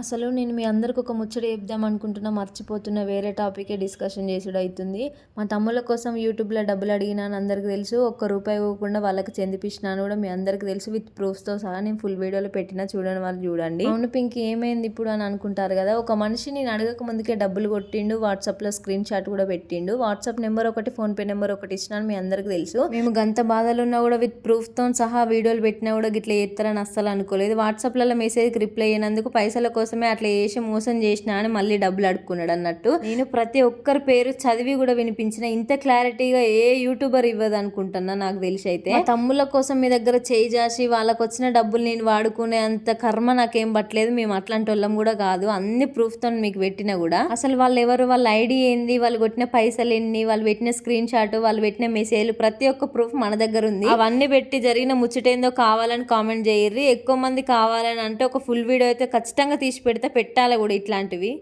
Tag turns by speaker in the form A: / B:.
A: అసలు నేను మీ అందరికి ఒక ముచ్చట చెప్దాం అనుకుంటున్నా మర్చిపోతున్న వేరే టాపికే డిస్కషన్ చేసుడు అవుతుంది మా తమ్ముల కోసం యూట్యూబ్లో డబ్బులు అడిగినాను అందరికి అందరికీ తెలుసు ఒక్క రూపాయి ఇవ్వకుండా వాళ్ళకి చెందిపించినాను కూడా మీ అందరికీ తెలుసు విత్ ప్రూఫ్స్తో సహా నేను ఫుల్ వీడియోలో పెట్టినా చూడని వాళ్ళు చూడండి. అవును పింక్ ఏమైంది ఇప్పుడు అని అనుకుంటారు కదా ఒక మనిషి నేను అడగక ముందుకే డబ్బులు కొట్టిండు వాట్సాప్లో స్క్రీన్ షాట్ కూడా పెట్టిండు వాట్సాప్ నెంబర్ ఒకటి ఫోన్పే నెంబర్ ఒకటి ఇచ్చినాను మీ అందరికీ తెలుసు. మేము గంత బాధలు ఉన్నా కూడా విత్ ప్రూఫ్తో సహా వీడియోలు పెట్టినా కూడా గిట్లా చేస్తారని అస్సలు అనుకోలేదు. వాట్సాప్లలో మెసేజ్కి రిప్లై అయినందుకు పైసల కోసం కోసమే అట్లా చేసి మోసం చేసిన అని మళ్ళీ డబ్బులు అడుక్కున్నాడు అన్నట్టు. నేను ప్రతి ఒక్కరి పేరు చదివి కూడా వినిపించిన ఇంత క్లారిటీగా ఏ యూట్యూబర్ ఇవ్వదు అనుకుంటున్నా నాకు తెలిసి అయితే. మా తమ్ముళ్ళ కోసం మీ దగ్గర చేయి జాసి వాళ్ళకి వచ్చిన డబ్బులు నేను వాడుకునే అంత కర్మ నాకేం పట్టలేదు. మేము అట్లాంటి వాళ్ళం కూడా కాదు. అన్ని ప్రూఫ్తో మీకు పెట్టినా కూడా. అసలు వాళ్ళు ఎవరు? వాళ్ళ ఐడి ఏంది? వాళ్ళు కొట్టిన పైసలు ఎన్ని? వాళ్ళు పెట్టిన స్క్రీన్ షాట్ వాళ్ళు పెట్టిన మెసేజ్ ప్రతి ఒక్క ప్రూఫ్ మన దగ్గర ఉంది. అవన్నీ పెట్టి జరిగిన ముచ్చటేందో కావాలని కామెంట్ చేయర్రి. ఎక్కువ మంది కావాలని అంటే ఒక ఫుల్ వీడియో అయితే ఖచ్చితంగా తీసి పెడితే పెట్టాలి కూడా ఇట్లాంటివి?